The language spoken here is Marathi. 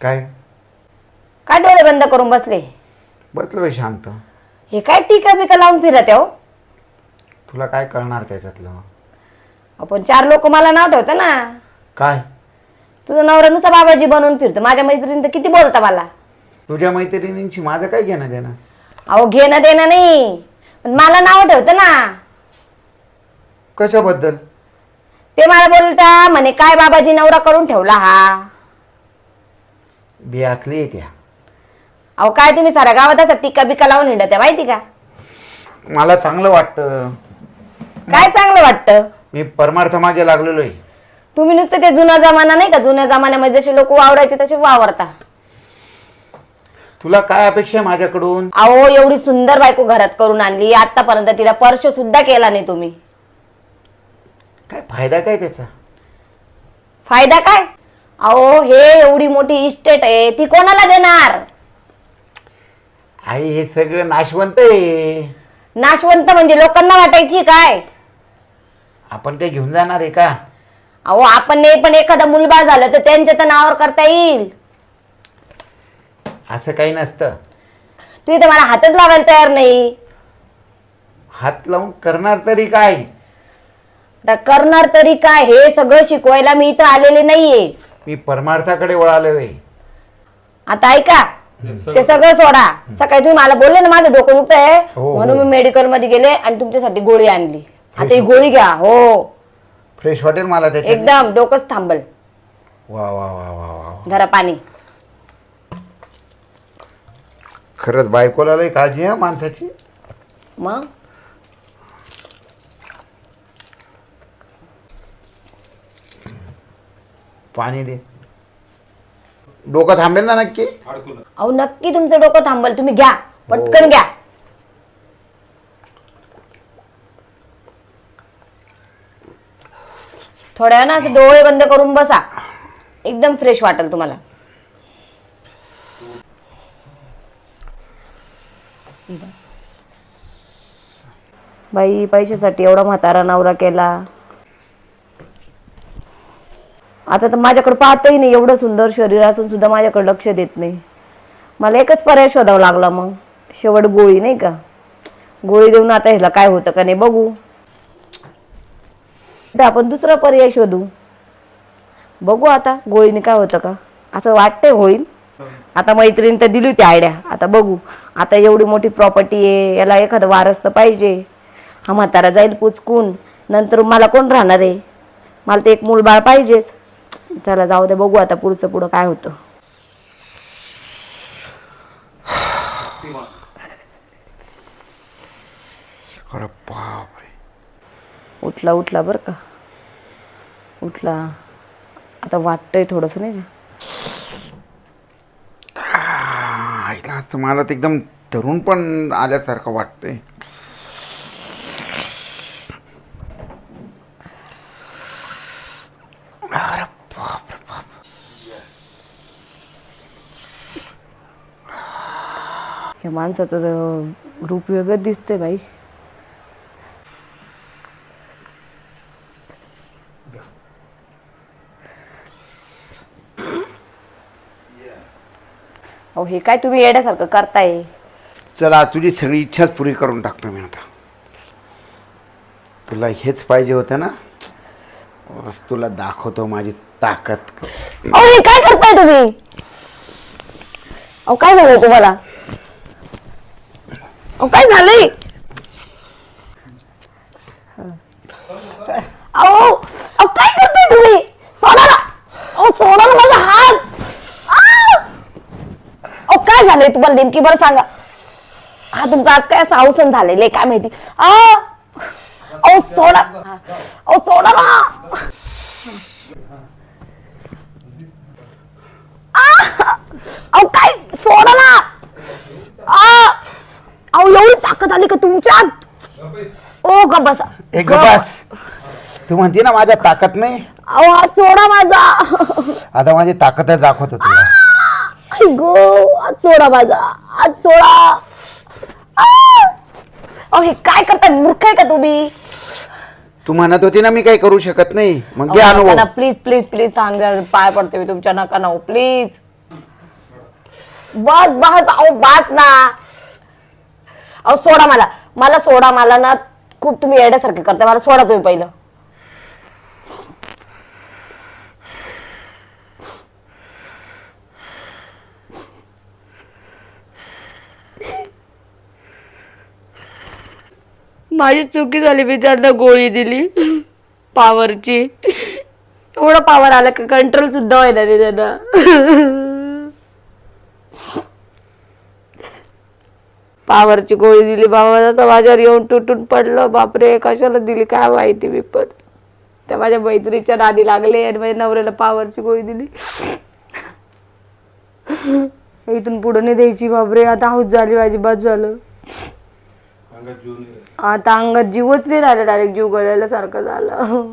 काय? काय डोळे बंद करून बसले? बसलोय शांत. हे काय टीका बिका लावून फिरत आहे हो? तुला काय कळणार त्याच्यातलं? आपण चार लोक मला नाव ठेवतं ना. काय? तुझा नवरा नुसता बाबाजी बनवून फिरतो. माझ्या मैत्रिणी तर किती बोलता मला? तुझ्या मैत्रिणींची माझं काय घेणं देणं अहो घेणं देणं नाही. पण मला नाव ठेवतं ना. कशाबद्दल? ते मला बोलता म्हणे काय बाबाजी नवरा करून ठेवला हा? बियाकली आहे त्या. अहो काय तुम्ही साऱ्या गावात असं टीका बिका लावून हिंडत आहे माहिती का? मला चांगलं वाटतं. काय चांगलं वाटतं? मी परमार्थ मागे लागलेलो आहे तुम्ही नुसतं ते जुना जमाना नाही का? जुन्या जमान्यामध्ये जसे लोक वावरायचे तसे वावरता. तुला काय अपेक्षा आहे माझ्याकडून? अहो एवढी सुंदर बायको घरात करून आणली. आतापर्यंत तिला स्पर्श सुद्धा केला नाही तुम्ही. काय फायदा काय त्याचा? फायदा काय? अहो हे एवढी मोठी इस्टेट आहे ती कोणाला देणार? आई हे सगळं नाशवंत आहे. नाशवंत म्हणजे लोकांना वाटायची काय? आपण काय घेऊन जाणार आहे का? अहो आपण नाही पण एखादा मुलबाळ झालं तर त्यांच्या तर नावावर करता येईल. असं काही नसतं. तुम्ही तर मला हातच लावायला तयार नाही. हात लावून करणार तरी काय? आता करणार तरी काय? हे सगळं शिकवायला मी इथं आलेले नाहीये. मी परमार्थाकडे वळालोय. आता ऐका ते सगळं सोडा. सकाळी तुम्ही मला बोलले ना माझं डोकं दुखत आहे हो, म्हणून हो. मी मेडिकलमध्ये गेले आणि तुमच्यासाठी गोळी आणली. आता ही गोळी घ्या हो. फ्रेश वाटेल मला त्याच्यात. एकदम डोकंच थांबल. वा वा वा वा वा धरा पाणी. खरंच बायकोला लय काळजी आहे माणसाची. मग? पाणी दे. डोकं थांबेल ना नक्की? अहो नक्की तुमचं डोकं थांबल तुम्ही घ्या पटकन घ्या. थोड्या वेळा ना असं डोळे बंद करून बसा. एकदम फ्रेश वाटेल तुम्हाला. बाई पैशासाठी एवढा म्हातारा नवरा केला. आता तर माझ्याकडे पाहतही नाही एवढं सुंदर शरीर असून सुद्धा माझ्याकडे लक्ष देत नाही. मला एकच पर्याय शोधावा लागला मग शेवट गोळी नाही का? गोळी देऊन आता ह्याला काय होतं का नाही बघू. तर आपण दुसरा पर्याय शोधू. बघू आता गोळीने काय होतं का? असं वाटतंय होईल. आता मैत्रीण तर दिली होती आयडिया. आता बघू. आता एवढी मोठी प्रॉपर्टी आहे याला एखादं वारस तर पाहिजे. हा म्हातारा जाईल पुचकून. नंतर मला कोण राहणार आहे? मला तर एक मूलबाळ पाहिजेच. चला जाऊ दे बघू आता पुढचं पुढं काय होतं. अरे बापरे. उठला उठला बरं का. उठला. आता वाटतंय थोडंसं नाही का? आईला मला एकदम तरुण पण आल्यासारखं वाटतंय. अरे बाप हे माणसाचं रूप वेगळं दिसतंय बाई. अहो हे काय तुम्ही येण्यासारखं करताय? चला तुझी सगळी इच्छाच पुरी करून टाकतो मी आता. तुला हेच पाहिजे होतं ना? बस तुला दाखवतो माझी ताकद. अहो हे काय करताय तुम्ही? अहो काय झालंय तुम्हाला? अहो काय झालंय अहो अहो काय करताय तुम्ही सोडा ना अहो सोडा ना माझा हात आ! झालंय तुम्हाला नेमकी बरं सांगा. हा तुमचा आज काय असं अवसन झालेलं आहे काय माहिती? आ! अहो सोडा. अहो सोडा ना. अहो काय? सोडा ना. आ! अहो एवढी ताकद आली का तुमच्यात? ओ का बसा. एक बस. तू म्हणते ना माझ्या ताकद नाही? अहो हात सोडा माझा. आता माझी ताकदच दाखवतो आई गो हात सोडा माझा. हात सोडा! अहो हे काय करता मूर्ख आहे का तुम्ही? तू म्हणत होती ना मी काही करू शकत नाही. मग घे अनुभव. प्लीज प्लीज प्लीज थांबा पाय पडते मी तुमच्या. नका ना प्लीज बस बस अहो बस ना. अहो सोडा मला. मला सोडा मला ना खूप तुम्ही येड्यासारखे करता मला सोडा तुम्ही पहिलं. माझी चुकी झाली मी त्यांना गोळी दिली. पावरची. एवढा पावर आला का कंट्रोल सुद्धा व्हायला नाही त्यांना. पावरची गोळी दिली बाबा माझ्यावर येऊन तुटून पडलं बापरे कशाला दिली काय माहिती मी पण. त्या माझ्या मैत्रीच्या नादी लागले आणि माझ्या नवऱ्याला पावरची गोळी दिली. इथून पुढे नाही द्यायची बापरे आता हाऊस झाली माझी बाद झालं. आता अंगात जीवच नाही राहिला डायरेक्ट जीव गळायला सारखं झालं.